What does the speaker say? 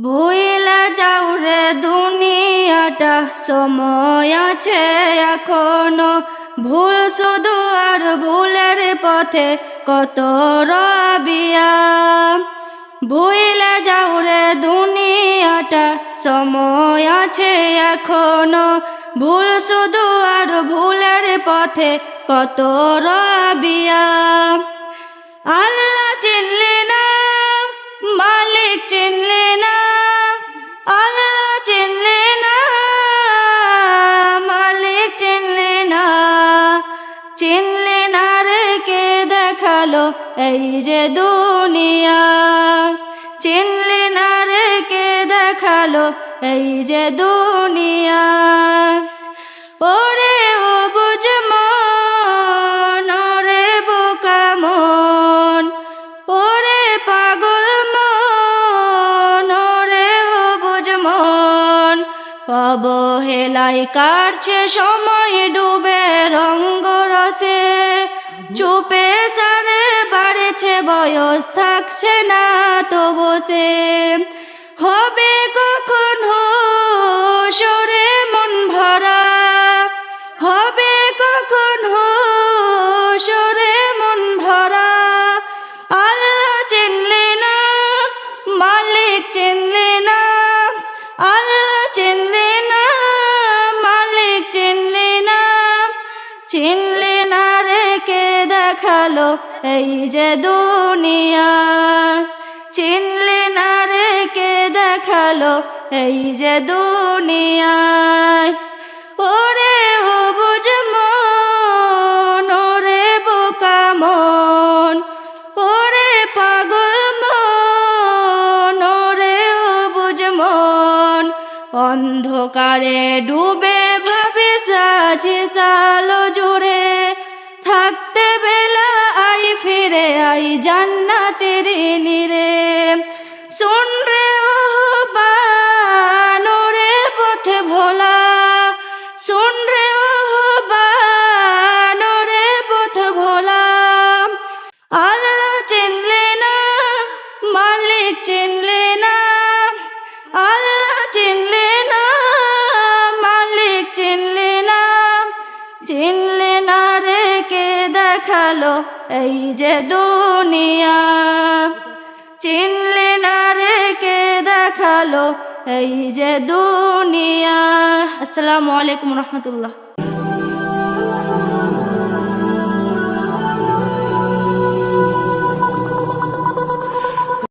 বইলা যাও রে দুনিয়াটা, সময় আছে এখনও। ভুল শুধু আর ভুলের পথে কত রবিয়া। বইলা যাও রে দুনিয়াটা, সময় আছে এখনও। ভুল শুধু আর ভুলের পথে কত রবিয়া। আল্লাহ চিনলে দেখাল এই যে দুনিয়া। চিনলে না রে কে দেখাল এই যে দুনিয়া। ওরে ও বুঝ মন, ওরে বোকা মন। ওরে পাগল মন, ওরে ও বুঝ মন। অবহেলায় কাটছে সময় ডুবে থাকছে না তো বসে হবে কখন সরে মন ভরা। হবে কখন সরে মন ভরা। আল্লাহ চিনলে না, মালিক চিনলে না। আল্লাহ চিনলে না, মালিক চিনলে না। চিনলে না রে কে দেখাল এই যে দুনিয়া, চিনলে না রে কে দেখাল? এই যে দুনিয়া, ওরে বুঝ মন, ওরে বোকা মন, ওরে পাগল মন, ওরে বুঝ মন। অন্ধকারে ডুবে ভাবে সাজি সালো জুড়ে আই জান্নাতের নিরে। শুন রে বানরে পথে ভোলা। শুন রে বানরে পথ ভোলা। আল্লাহ চিনলে না, মালিক চিনলে না। আল্লাহ চিনলে না, মালিক চিনলে না। চিনলে দেখাল এই যে দুনিয়া। চিনলে না কে দেখাল এই যে দুনিয়া। আসসালামু আলাইকুম রহমতুল্লাহ।